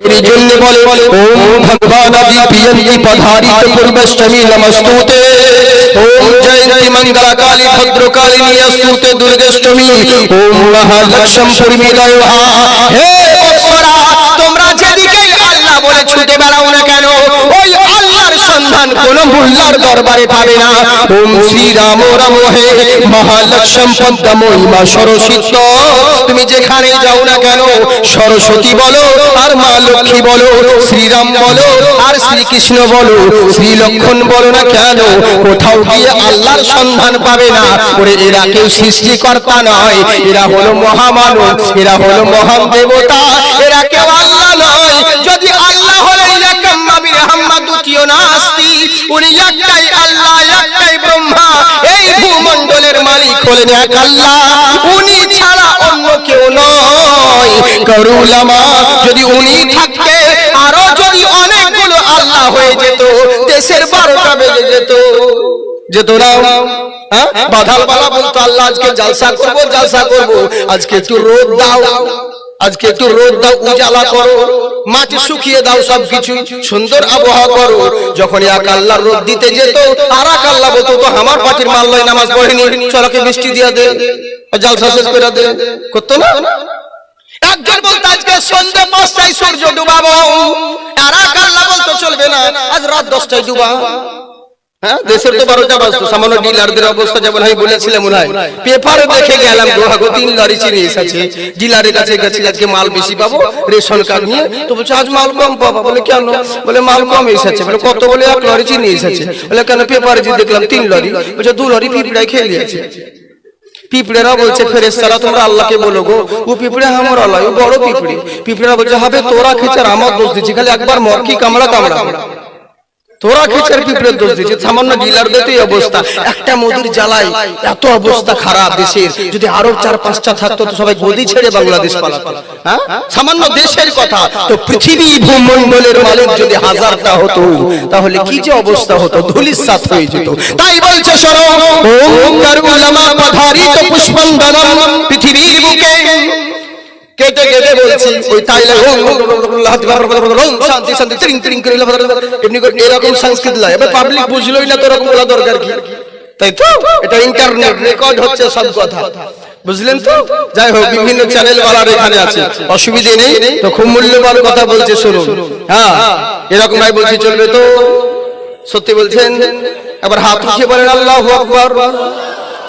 জন্য বলে ওম ভগবান আদি প্রিয়ন্তি পধারিত পূর্বষ্টমী নমস্তুতে ওম জয়ন্তি মঙ্গলা কালী ভদ্রকালিনী অস্তুতে দুর্গষ্টমী ওম মহালক্ষ্ম পূর্মিদয় হে অপ্সরা তোমরা যেদিকেই আল্লাহ বলে ছুটে বেড়াও না কেন? ওই আল্লাহর সন্ধান কোন মোল্লার দরবারে পাবে না। ওম শ্রী রাম রাম হে মহালক্ষ্ম সরস্বতী। তুমি যেখানে যাও না কেন? সরস্বতী বলো, আর মা লক্ষ্মী বলো, শ্রীরাম বলো, আর শ্রীকৃষ্ণ বলো শ্রী লক্ষণ বলো না কেন? কোথাও গিয়ে আল্লাহর সন্ধান পাবে না। ওরে, এরা কেউ সৃষ্টিকর্তা নয়, এরা হলো মহামানব, এরা হলো মহান দেবতা, এরা কেউ আল্লাহ ভূমণ্ডলের মালিক হলেন এক আল্লাহ। উনি ছাড়া অন্য কেউ নয়। করুলামা যদি উনি থাকতে, আরও যদি অনেকগুলো আল্লাহ হয়ে যেত, দেশের বারোটা বেজে যেত। যেত না? হ্যাঁ? বাধাল বলতো, আল্লাহ আজকে জালসা করব জালসা করব। আজকে একটু রোদ দাও। আজকে একটু রোদ দাও, উজালা করো, মাটি শুকিয়ে দাও সবকিছু সুন্দর আবহাওয়া করো। যখন এক আল্লাহ রোদ দিতে যেত, আর এক আল্লাহ বলতো, তো আমার পাটির মাল্লায় নামাজ পড়েনি চলকে বৃষ্টি দিয়ে দে জালসা শেষ করে দে। করতো না? একজন বলতো, আজকে সন্ধ্যে পাঁচটায় সূর্য ডুবাবো। আর এক আল্লাহ বলতো, চলবে না, আজ রাত দশটায় ডুবা হ্যাঁ দেশের তো বারোটা বাজতো সামান্য ডিলারদের অবস্থা যেমন আমি বলেছিলাম মনে হয়। পেপারে দেখে গেলাম দোহাগো তিন লরি চিনি এসেছে। ডিলারের কাছে গেছি আজকে মাল বেশি পাবো রেশন কার্ড নিয়ে। তো বলছে আজ মাল কম পাবো। বলে কেন? বলে মাল কম এসেছে। বলে কত বলে এক লরি চিনি এসেছে? বলে কেন? পেপারে যে দেখলাম তিন লরি বলছে দু লরি পিঁপড়ায় খেয়ে নিয়েছে। পিঁপড়েরা বলছে ফেরেস্তারা তোমরা আল্লাহকে বলো গো ও পিঁপড়ে আমার আল্লাহ ও বড় পিঁপড়ে। পিঁপড়েরা বলছে হবে তোরা খেচার আমার দোষ দিচ্ছি খালি একবার মরকি কামড়া কামড়া তোরা খেচার পিঁপড়ের দোষ দিচ্ছে সামান্য ডিলারদের তো অবস্থা। একটা মধুর জ্বালায়। এত অবস্থা খারাপ দেশের। যদি আরও চার পাঁচটা থাকতো তো সবাই গদি ছেড়ে বাংলাদেশ পালাতো। হ্যাঁ? সামান্য দেশের কথা। তো পৃথিবী ভূমণ্ডলের মালিক যদি হাজারটা হতো তাহলে কি যে অবস্থা হতো? ধুলিসাৎ হয়ে যেত। তাই বলছে শোনো ওম কারুলামা পধারিত পুষ্পন্দনম পৃথিবীর বুকে। কেটে কেটে বলছি ওই তাইলে শান্তি শান্তি ত্রিং ত্রিং করে এমনি করে এরকম সংস্কৃত লয় এবার পাবলিক বুঝলোই না তো এরকম বলা দরকার কি। তাই তো এটা ইন্টারনেট রেকর্ড হচ্ছে সব কথা। বুঝলেন তো? যাই হোক বিভিন্ন চ্যানেল ওয়ালার এখানে আছে। অসুবিধে নেই তো খুব মূল্যবান কথা বলছে শুনুন। হ্যাঁ এরকম ভাই বলছি চলবে তো? সত্যি বলছেন? এবার হাত উঠিয়ে বলেন আল্লাহ আকবার।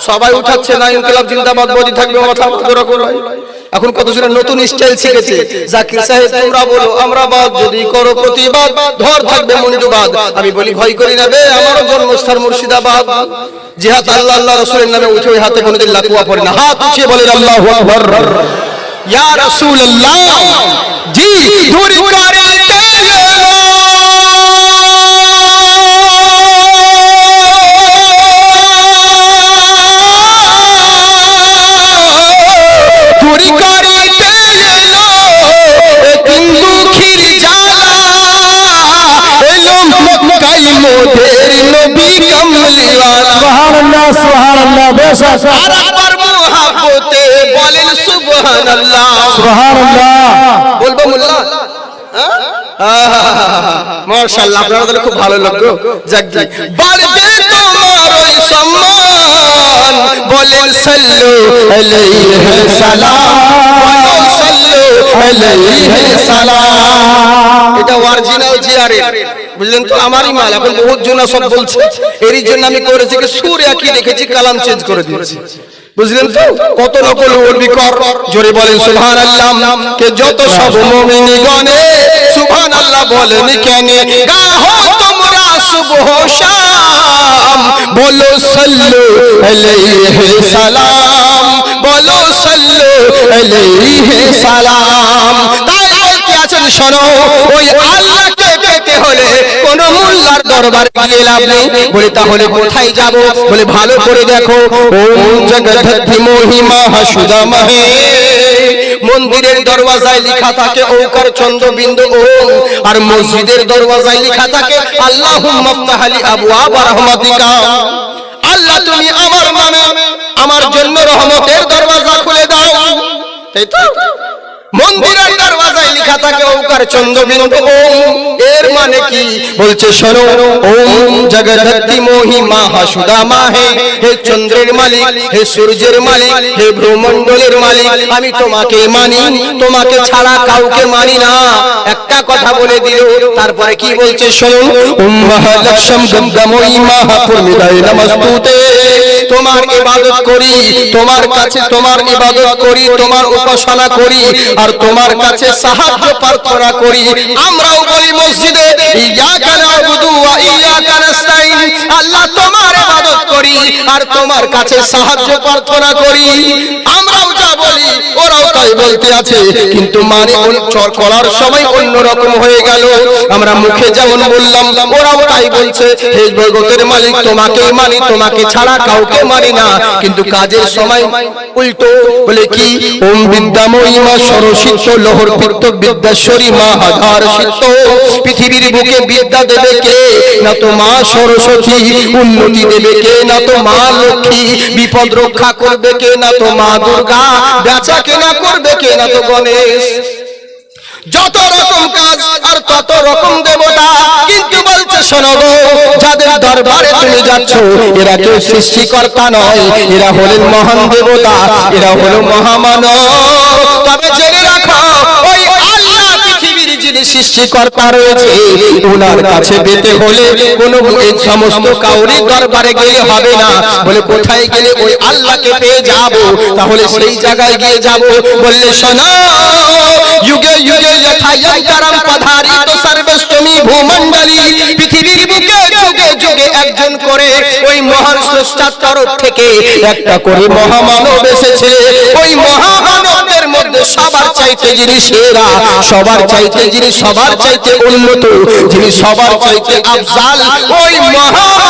সবাই উঠাচ্ছে না ইনকলাব জিন্দাবাদ বদি থাকবে মাথা ওরকম। এখন কত জন নতুন স্টাইল শিখেছে। জাকির সাহেব, তোমরা বলো, আমরা বাদ যদি করো প্রতিবাদ, ধর থাকবে মুন্ডুবাদ আমি বলি, ভয় করি না বে, আমার জন্মস্থান মুর্শিদাবাদ। জিহাদ আল্লাহ আল্লাহ রসুলের নামে উঠে ওই হাতে কোনোদিন লাকুয়া পড়ে না। হাত উঠিয়ে বলেন, আল্লাহ ইয়া রাসূলুল্লাহ, জি দূর সুবহানাল্লাহ বেশক। আর একবার মুহাব্বতে বলেন সুবহানাল্লাহ। সুবহানাল্লাহ। বলব মোল্লা? মাশাআল্লাহ আপনারা তাহলে খুব ভালো যাক জি বাড়বে তোমার ওই সম্মান। বলেন সাল্লু আলাইহি সালাম। বলেন সাল্লু আলাইহি সালাম। এটা অরিজিনাল জিআরএ বুঝলেন তো? আমারই মাল এখন বহুত জনা সব বলছে। এরই জন্য আমি করেছি কি? সুর একই রেখেছি কালাম চেঞ্জ করে দিয়েছি। বুঝলেন তো? কত নকল উর্বি কর জোরে বলেন, সুবহানাল্লাহ। কে যত সব মুমিনি গনে সুবহানাল্লাহ বলেন কেনে? গাহো তোমরা সুবহ শাম। বলো সাল্লু আলাইহি সালাম। বলো সাল্লু আলাইহি সালাম। তাই বলতে আছেন? শোনো, ওই আল্লাহকে পেতে হলে কোন মোল্লার দরবার গিয়ে লাভ নেই। বলে, তাহলে কোথায় যাব? বলে, ভালো করে দেখো। ওম জগদ্ধি মহিমা হাসুদা মহে মন্দিরের দরওয়াজায় লেখা থাকে ওকার চন্দ্র বিন্দু ওম। আর মসজিদের দরওয়াজায় লেখা থাকে, আল্লাহুম্মা ফতাহলি আবওয়াব রাহমাতিকা। আল্লাহ, তুমি আমার নামে আমার জন্য রহমতের দরওয়াজা খুলে দাও। তাই তো? মন্দিরের দরওয়াজায় লেখা থাকে ওকার চন্দ্রবিন্দু ওম। এর মানে কি? বলছে, শোনো, ওম জগদ্ধাত্রী মোহি মাহা সুদামা হে চন্দ্রের মালিক, হে সূর্যের মালিক, হে ভ্রমণ্ডলের মালিক, আমি তোমাকে মানি, তোমাকে ছাড়া কাউকে মানি না। একটা কথা বলে দিল, তারপরে কি বলছে, শোনো, ওম মহালক্ষ্মম গঙ্গময়ী মহাপুর্মিদায় নমস্তুতে। তোমার ইবাদত করি, তোমার কাছে তোমার ইবাদত করি, তোমার উপাসনা করি আর তোমার কাছে সাহায্য প্রার্থনা করি। আমরাও বলি মসজিদে আল্লাহ তোমার ইবাদত করি আর তোমার কাছে সাহায্য প্রার্থনা করি। আমরাও যা বলি, ওরাও তাই বলতে আছে। কিন্তু মানে করার সময় অন্য রকম হয়ে গেল। আমরা মুখে যেমন বললাম, ওরাও তাই বলছে, হে জগতের মালিক তোমাকে মানি, তোমাকে ছাড়া কাউকে মানি না। কিন্তু কাজের সময় উল্টো বলে কি, ওম বিদ্যাময়ী মা উন্নতি দেবে কে? না তো মা লক্ষ্মী, বিপদ রক্ষা করবে কে? না তো মা দুর্গা, বেচা কেনা করবে কে? না তো গণেশ। যত রকম কাজ আর তত রকম দেবতা, কিন্তু বলছে, শোনো গো, যাদের দরবারে তুমি যাচ্ছ, এরা কেউ সৃষ্টিকর্তা নয়, এরা হলেন মহান দেবতা, এরা হলো মহামানব। তবে সৃষ্টিকর্তা রয়েছে ওনার কাছে পেতে হলে কোনো সমস্ত কাউরি দরবারে গেলে হবে না। বলে কোথায় গেলে ওই আল্লাহকে পেয়ে যাব? তাহলে সেই জায়গায় গিয়ে যাব। বললে, শোনো, যুগে যুগে পধারিত পৃথিবীর বুকে যুগে যুগে একজন করে ওই মহান স্রষ্টার তরফ থেকে একটা করে মহামানব এসেছে। ওই মহামানবদের মধ্যে সবার চাইতে যিনি সেরা, সবার চাইতে যিনি সবার চাইতে উন্নত, যিনি সবার চাইতে আফজাল, ওই মহামানবের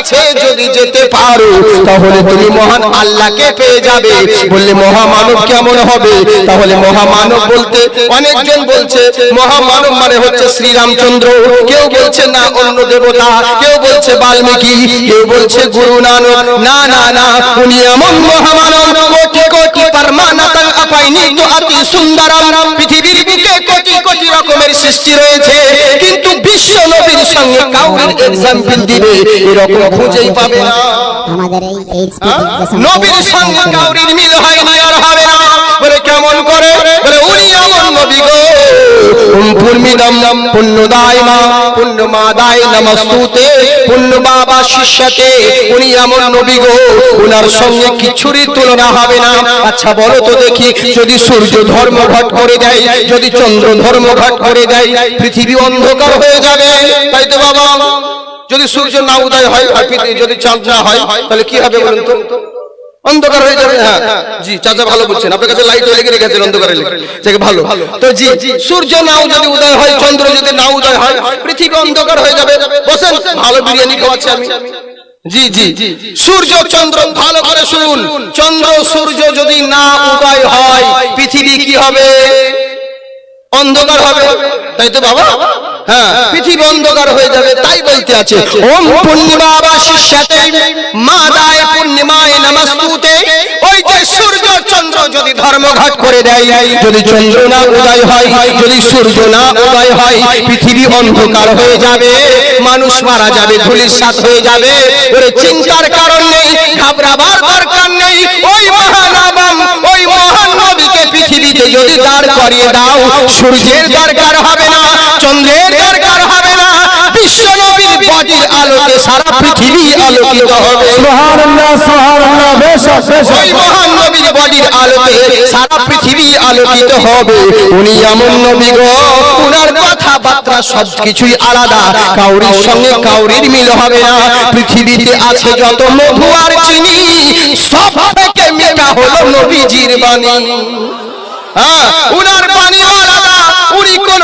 কাছে যদি যেতে পারো, তাহলে তুমি মহান আল্লাহকে পেয়ে যাবে। বললে, মহামানব কেমন হবে? তাহলে মহামানব বলতে, অনেকজন বলছে, মহামানব মানে হচ্ছে শ্রীরামচন্দ্র। কেউ বলছে, না, অন্য দেবতা। কেউ বলছে, বাল্মীকি। কেউ বলছে, গুরু নানক। না না না, উনি এমন মহামানব, কোটি কোটি পরমানতং অপাইনি তো অতি সুন্দরম। পৃথিবীর বুকে কোটি কোটি রকমের সৃষ্টি রয়েছে। কিন্তু বিশ্ব নবীর সঙ্গে কাউরির এক্সাম্পল দিবে এরকম খুঁজেই পাবে না। আমাদের এই এইচপি নবীর সঙ্গে কাউরির মিল হয় না আর হবে না। বলে কেমন করে? আচ্ছা বলো তো দেখি, যদি সূর্য ধর্মঘট করে দেয়, যদি চন্দ্র ধর্মঘট করে দেয়, পৃথিবী অন্ধকার হয়ে যাবে। তাই তো বাবা, যদি সূর্য না উদয় হয়, আর যদি চাঁদ না হয়, তাহলে কি হবে বলুন তো? অন্ধকার হয়ে যাবে হ্যাঁ। জি চাচা ভালো বলছেন। আপনার কাছে লাইট লেগে রেখেছেন অন্ধকারে লেগে। ভালো। তো জি সূর্য নাও যদি উদয় হয় চন্দ্র যদি না উদয় হয় পৃথিবী অন্ধকার হয়ে যাবে। বসেন ভালো বিরিয়ানি খাওয়াচ্ছি আমি। জি জি। সূর্য চন্দ্র ভালো করে শুনুন। চন্দ্র সূর্য যদি না উদয় হয় পৃথিবী কি হবে? অন্ধকার হবে। তাই তো বাবা? হ্যাঁ পৃথিবী অন্ধকার হয়ে যাবে তাই বলতে আছে। ওম পূর্ণিমা বা শিষ্যাতে মা দায় পূর্ণিমায় নমস্তুতে। ওই যে সূর্য চন্দ্র যদি ধর্মঘট করে দেয় যদি চন্দ্র না উদয় হয় যদি সূর্য না উদয় হয় পৃথিবী অন্ধকার হয়ে যাবে মানুষ মারা যাবে ধুলির সাথ হয়ে যাবে। ওরে চিন্তার কারণ নেই ঘাবড়াবার দরকার নেই। ওই মহান পৃথিবীতে যদি দাঁড় করিয়ে দাও সূর্যের দরকার হবে না চন্দ্রের দরকার হবে না বিশ্ব নবীর বডির আলোকে সারা পৃথিবী আলোকিত হবে। সুবহানাল্লাহ সুবহানাল্লাহ বেশক বেশক ওই মহান নবীর বডির আলোকে সারা পৃথিবী আলোকিত হবে। উনি এমন নবী গো উনার কথাবার্তা সবকিছুই আলাদা। কাউরির সঙ্গে কাউরির মিল হবে না। পৃথিবীতে আছে যত মধু আর চিনি সব থেকে মেটা হলো নবীজির বাণী। হ্যাঁ উনার বাণী আলাদা উনি কোন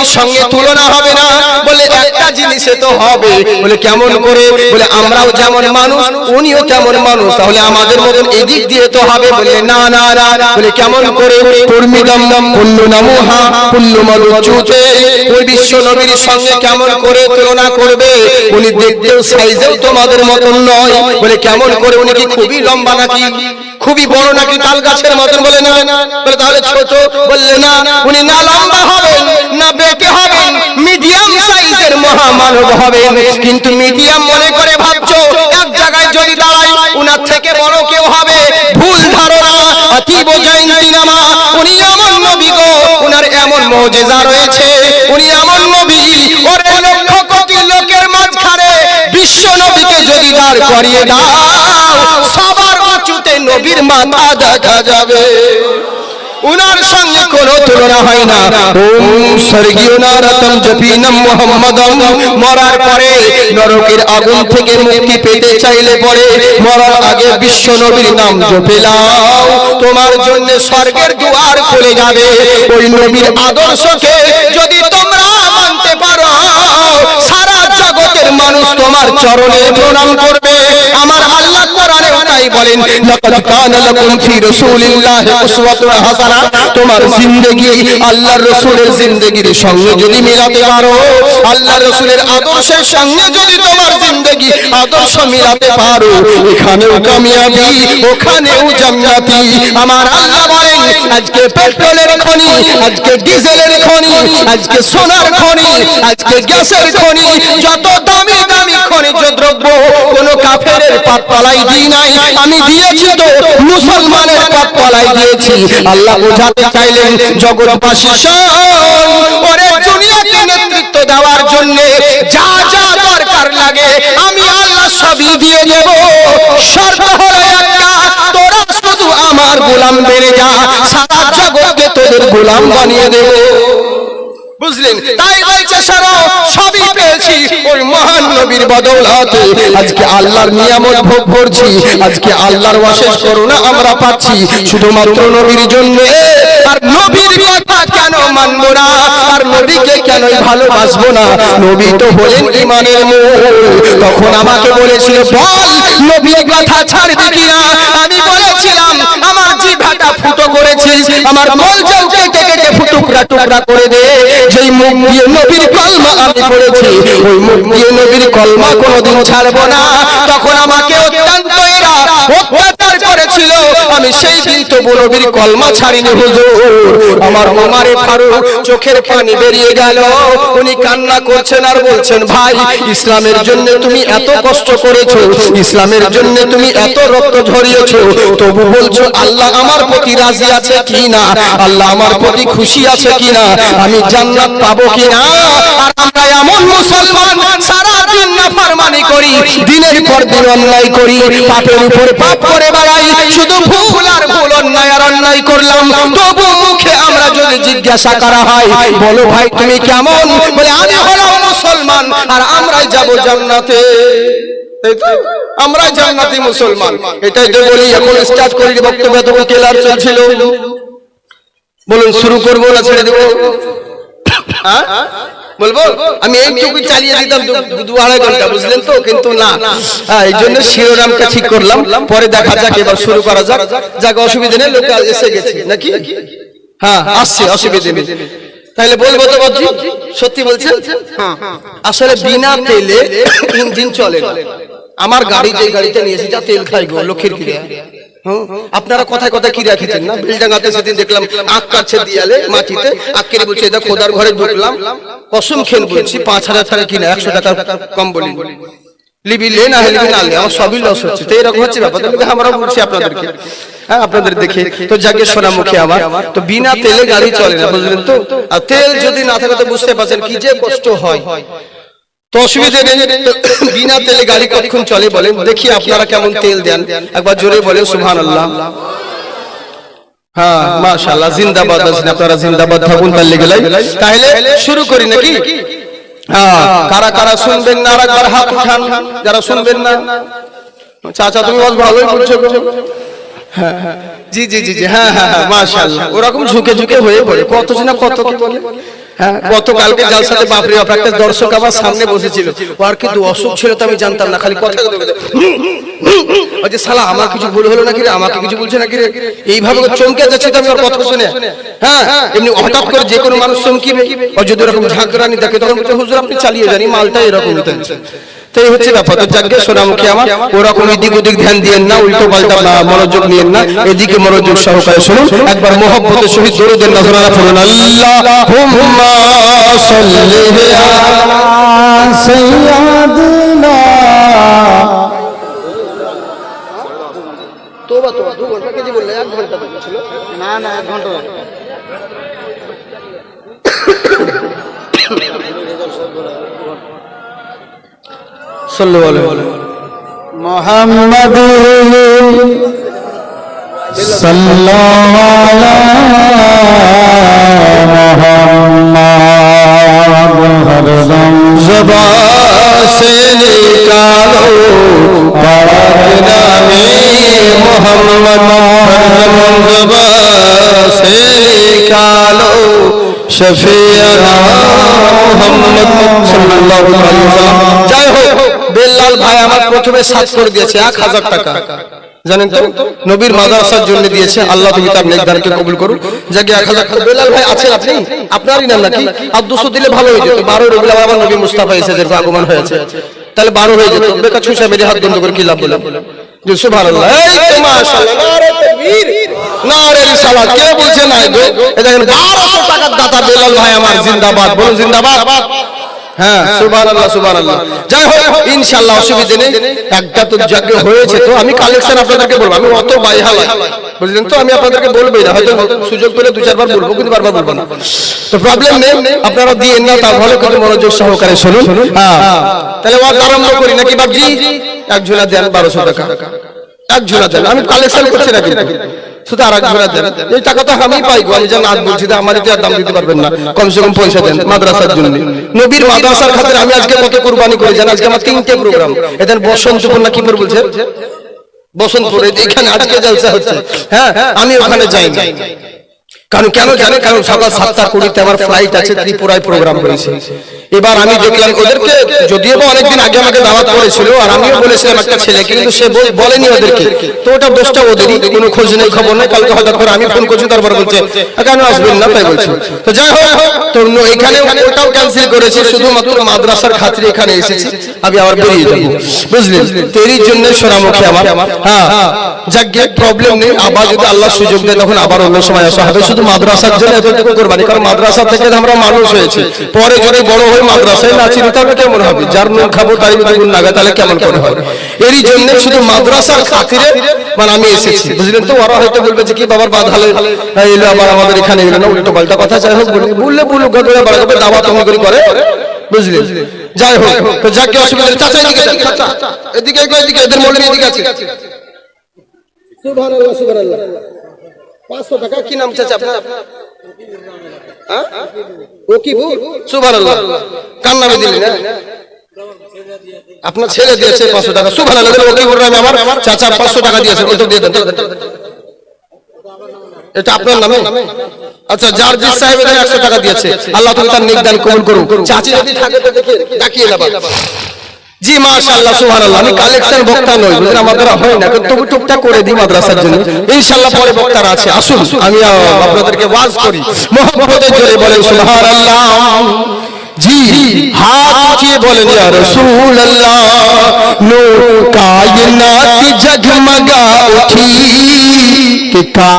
দিক সঙ্গে তুলনা হবে না। বলে একটা জিনিসে তো হবে। বলে কেমন করে? বলে আমরাও যেমন মানুষ, উনিও কেমন মানুষ। তাহলে আমাদের মতন এদিক দিয়ে তো হবে। বলে না না না বলে কেমন করে? কর্মীদম পুণ্য নমোহা পুণ্য মলুচুতে ওই বিশ্ব নবীর সঙ্গে কেমন করে তুলনা করবে? উনি দেখতেও সাইজেও তোমাদের মতন নয়। বলে কেমন করে? উনি কি খুবই লম্বা নাকি? খুবই বড় নাকি? তাল গাছের মতন বলে না। বলে তাহলে ছোট বললে না। উনি না লম্বা হবেন মিডিয়াম সাইজের মহামানব হবেন কিন্তু মিডিয়াম মনে করে ভাবছ, এক জায়গায় যদি দাঁড়ায়, উনার থেকে বড় কেউ হবে? ভুল ধারণা, অতীব জয়ন্তী নামা। উনি এমন নবী গো, উনার এমন মৌজেজা রয়েছে। উনি এমন নবী, ওরে লক্ষ কোটি লোকের মাঝখানে বিশ্ব নবীকে যদি দাঁড় করিয়ে দাও, সবার উঁচুতে নবীর মাথা দেখা যাবে। উনার সঙ্গে কোনো তুলনা হয় না। ওম স্বর্গীয় নারতম জপিনম মোহাম্মদম। মরার পরে নরকের আগুন থেকে মুক্তি পেতে চাইলে পরে মরার আগে বিশ্ব নবীর নাম জপেলাও। তোমার জন্য স্বর্গের দুয়ার খুলে যাবে। ওই নবীর আদর্শকে যদি তোমরা মানতে পারো, সারা জগতের মানুষ তোমার চরণে প্রণাম করবে। আমার আল্লাহ কোরআনে তাই বলেন, লাকাদ কানা লাকুম ফি রাসূলিল্লাহি উসওয়াতুন হাসানা। তোমার জিন্দেগি আল্লাহর রাসূলের জিন্দেগির সঙ্গে যদি মিলাতে পারো, আল্লাহর রাসূলের আদর্শের সঙ্গে যদি তোমার জিন্দেগি আদর্শ মিলাতে পারো, এখানেও কামিয়াবি, ওখানেও জান্নাতি। আমার আল্লাহ বলেন, আজকে পেট্রোলের খনি, আজকে ডিজেলের খনি, আজকে সোনার খনি, আজকে গ্যাসের খনি যত দামি দামি খনিজ দ্রব্য কোন কাফের পাত পালাই দিই নাই, আমি দিয়েছি তো মুসলমানের পাত পালাই দিয়েছি। আল্লাহ বোঝাতে চাইলেন, জগৎবাসী ওরে দুনিয়াকে নেতৃত্ব দেওয়ার জন্য যা যা দরকার লাগে, আমি আল্লাহ সবই দিয়ে দেব। শর্ত হলো একটা, তোরা শুধু আমার গোলাম বেড়ে যা, সারা জগৎকে তোদের গোলাম বানিয়ে দেব। বুঝলেন? তাই বলছে সারা মহান নবীর বদৌলতে আজকে আল্লাহর নিয়ামত ভোগ করছি। আজকে আল্লাহর অশেষ করুণা আমরা পাচ্ছি। শুধুমাত্র নবীর জন্য আর নবীর কথা কেন মানবো না? আর নবীকে কেন ভালোবাসবো না? নবী তো হলেন ইমানের মূল। তখন আমাকে বলেছিল, বল, নবীর কথা ছাড়বি কিনা? আমি বলেছিলাম করেছিস, আমার কলজাও কেটে কেটে টুকরা টুকরা করে দে। যেই মুখ দিয়ে নবীর কলমা আমি করেছি, ওই মুখ দিয়ে নবীর কলমা কোনোদিন ছাড়বো না। তখন আমাকে নবীর কলমা ছাড়িনি হুজুর আমার ওমারে ফারুক চোখের পানি বেরিয়ে গেল উনি কান্না করছেন আর বলছেন ভাই ইসলামের জন্য তুমি এত কষ্ট করেছ ইসলামের জন্য তুমি এত রক্ত ঝরিয়েছো তবু বলছো আল্লাহ আমার প্রতি রাজি আছে কি না আল্লাহ আমার প্রতি খুশি আছে কি না আমি জান্নাত পাবো কি না আর আমরা এমন মুসলমান সারা দিন নাফরমানি করি দিনের পর দিন অন্যায় করি পাপের উপরে পাপ করে বেড়াই শুধু ভুল আর ভুল অন্যায় আর অন্যায় করলাম। তবু মুখে আমরা যদি জিজ্ঞাসা করা হয়, বলো ভাই, তুমি কেমন? বলে, আমি হলাম মুসলমান আর আমরাই যাব জান্নাতে। তো? আমরাই জান্নাতি মুসলমান। এটাই তো বলি, এখন স্টার্ট করি বক্তব্য তখন কেলার চলছিল? বলুন, শুরু করব না ছেড়ে দেবো? হ্যাঁ? বলব? আমি এইটুকু চালিয়ে দিতাম দু- আড়াই ঘণ্টা বুঝলেন তো? কিন্তু না। হ্যাঁ, এই জন্য শিরোনামটা ঠিক করলাম। পরে দেখা যাক এবার শুরু করা যাক। যাক। অসুবিধা নেই লোক এসে গেছে। নাকি? হ্যাঁ আসছে অসুবিধা নেই। তাহলে বলব তো বাবজি সত্যি বলছেন? হ্যাঁ আসলে বিনা তেলে ইঞ্জিন চলে না। আমার গাড়ি যে গাড়িটা নিয়েছি যা তেল খাই গো লক্ষ্মীর ক্রিয়া। আপনারা কথায় কথায় কি রেখেছেন না? বিলডাঙ্গাতে সেদিন দেখলাম আখ কাটছে দিয়ালে, মাটিতে। আখের বলছে, এটা খোদার ঘরে ঢুকলাম। কসম খেন বলছি, পাঁচ হাজার টাকা কিনা, একশো টাকা কম বলি লিবি লে না লিবি না লে আমার সবই লস হচ্ছে। তো এরকম হচ্ছে ব্যাপার। তাহলে আমরা বলছি আপনাদেরকে। হ্যাঁ আপনাদের দেখে। তো যাকে শোনা মুখে আমার, তো বিনা তেলে গাড়ি চলে না, বুঝলেন তো? আর তেল যদি না থাকে, তো বুঝতে পারছেন কি যে কষ্ট হয়। বিনা তেলে গাড়ি চলে দেখি কেমন তেল দেন। একবার জোরে বলেন হ্যাঁ তাহলে শুরু করি নাকি? হ্যাঁ কারা কারা শুনবেন না আর একবার হাত উঠান। যারা শুনবেন না। চাচা তুমি বল ভালোই বলছো গো। হ্যাঁ, হ্যাঁ। জি জি জি জি। হ্যাঁ হ্যাঁ হ্যাঁ মাশাআল্লাহ। ওরকম ঝুঁকে ঝুঁকে হয়ে পড়ে। কত না কত কি বলে। গতকালকে জালসাতে বাপরে বাপ একটা দর্শক আমার সামনে বসেছিল। ওর কিন্তু অসুখ ছিল তো আমি জানতাম না খালি কথা ওই যে শালা আমার কিছু ভুল হলো নাকি রে? আমাকে কিছু বলছে নাকি রে? এইভাবে চমকে যাচ্ছে তো আমি ওর কথা শুনে। হ্যাঁ এমনি হঠাৎ করে যে কোনো মানুষ চমকিবে। আর যদি ওরকম ঝাঁকরানি দেখে তখন হুজুর আপনি চালিয়ে জানি মালটা এরকম হতে তো এই হচ্ছে ব্যাপার। তো যাকে সোনামুখী আমার ওরকম এদিক ওদিক ধ্যান দিয়েন না উল্টো পাল্টা বা- মনোযোগ নিয়েন না এদিকে মনোযোগ সহকারে শুনুন। একবার মোহব্বতের সহিত দরুদের নজরানা পড়ুন আল্লাহ হুম্মা সাল্লি তোবা তোবা দু ঘণ্টা কেজি বললে এক ঘণ্টা ছিল। না না এক ঘণ্টা সাল্লু আলাইহি মোহাম্মদ সাল্লাল্লাহু মোহাম্মদ হর দম জবা সে নিকালো পাক নামে মোহাম্মদ হর বেল্লাল ভাই আমার প্রথমে সাত করে দিয়েছে, এক হাজার টাকা। জানেন তো? নবীর মাদ্রাসার জন্য দিয়েছে, আল্লাহ তুমি তার নেকদারকে কবুল করুন যাকে, এক হাজার টাকা। বেলাল ভাই আছেন আপনি? আপনারই নাম নাকি? আর দুশো দিলে ভালো হয়ে যেত। বারো রবিল আবার নবী মুস্তাফা এসে যেরকম আগমন হয়েছে। তাহলে বারো হয়ে যেত। বেকার ছুঁচা মেরে হাত বন্ধ করে কি লাভ বলে যে সুবহানাল্লাহ, এই মাশাআল্লাহ। নারে তাকবীর। নারে রিসালাত। কে বলছে না গো এই 1200 টাকার দাতা বেলাল ভাই আমার জিন্দাবাদ। বলুন, জিন্দাবাদ। হ্যাঁ সুবহানাল্লাহ সুবহানাল্লাহ। যাই হোক ইনশাআল্লাহ অসুবিধা নেই। একটা তো যজ্ঞ হয়েছে তো আমি কালেকশন আপনাদেরকে বলব। আমি অত বাইহালা। বুঝলেন তো? আমি আপনাদেরকে বলবোই না। হয়তো সুযোগ পেলে দু চারবার বলব কিন্তু বারবার বলব না। তো প্রবলেম নেই। আপনারা দিয়ে না তা ভালো কিন্তু মনোযোগ সহকারে শুনুন। হ্যাঁ। তাহলে আরম্ভ করি নাকি বাবজি এক ঝোলা দেন বারোশো টাকা। এক ঝোলা দেন। আমি কালেকশন করছি না কিন্তু। শুধু আর এই টাকা তো আমি পাই গো আমি যা নাচ বলছি তো আমার আর দাম দিতে পারবেন না, কমসে কম পয়সা দেন মাদ্রাসার জন্য। নবীর মাদ্রাসার খাতিরে আমি আজকে কত কুরবানি করি জানেন আজকে আমার তিনটে প্রোগ্রাম এদের বসন্তপুর না কি করে বলছে? বসন্তপুর এখানে আজকে জলসা হচ্ছে। হ্যাঁ আমি ওখানে যাই কারণ কেন জানে কারণ সকাল সাতটা কুড়িতে আমার ফ্লাইট আছে ত্রিপুরায় প্রোগ্রাম হয়েছে এবার আমি দেখলাম ওদেরকে যদিও বা অনেকদিন আগে আমাকে দাওয়াত করেছিল আর আমিও বলেছিলাম একটা ছেলেকে কিন্তু সে বলেনি ওদেরকে। তো ওটা দোষটা ওদেরই কোনো খোঁজ নেই খবর নেই কালকে হঠাৎ করে আমি ফোন করছি তারপর বলছে কেন আসবেন না? তাই বলছে। তো যাই হোক তো এখানে ওটাও ক্যান্সেল করেছি শুধুমাত্র মাদ্রাসার খাতিরে এখানে এসেছি। আমি আবার বেরিয়ে যাব। বুঝলেন? তো এরই জন্য সোনামুখী আমার। হ্যাঁ যাকে প্রবলেম নেই। আবার যদি আল্লাহ সুযোগ দেয় তখন আবার অন্য সময় আসা হবে। শুধু মাদ্রাসার জন্য এতটুকু করবানি কারণ মাদ্রাসা থেকে আমরা মানুষ হয়েছে পরে যদি বড় হয়ে মাদ্রাসায় না তাহলে কেমন হবে? যার নুন খাব তাই যদি নাগা তাহলে কেমন করে হয় এরই জন্য শুধু মাদ্রাসার খাতিরে মানে আমি এসেছি। বুঝলেন তো? ওরা হয়তো বলবে যে কি বাবার এলো আবার আমাদের এখানে এলো না উল্টো পাল্টা কথা যাই হোক বললে বলুক গদরে বাড়া করে দাওয়া করে বুঝলেন? যাই হোক তো অসুবিধা চাচা এদিকে এদিকে, এদিকে এদের মৌলবী এদিকে আছে। সুবহানাল্লাহ সুবহানাল্লাহ। 500 টাকা? কি নাম চাচা আপনার? হ্যাঁ? কার নামে দিলেন হ্যাঁ? আপনার ছেলে দিয়েছে পাঁচশো টাকা। সুবহানাল্লাহ ও কি বললাম আমার চাচা পাঁচশো টাকা দিয়েছে ওটা দিয়ে দেন। এটা আপনার নামে? আচ্ছা যার জিস সাহেব একশো টাকা দিয়েছে। আল্লাহ তুমি তার নিকদান কবুল করুন চাচি যদি থাকে তো দেখে ডাকিয়ে নেবা জি, মাশাআল্লাহ, সুবহানাল্লাহ, আমি কালেকশন বক্তা নই, বুঝলেন? আমার দ্বারা হয় না, কিন্তু তবু টুকটাক করে দিই মাদ্রাসার জন্য। ইনশাআল্লাহ, পরে বক্তারা আছে, আসুন, আমি আপনাদেরকে ওয়াজ করি। মোহাম্মদের জোরে বলেন, সুবহানাল্লাহ। জি, হাত উঠিয়ে বলেন, ইয়া রাসূলুল্লাহ, নূর কায়নাত জগমগা উঠি कि का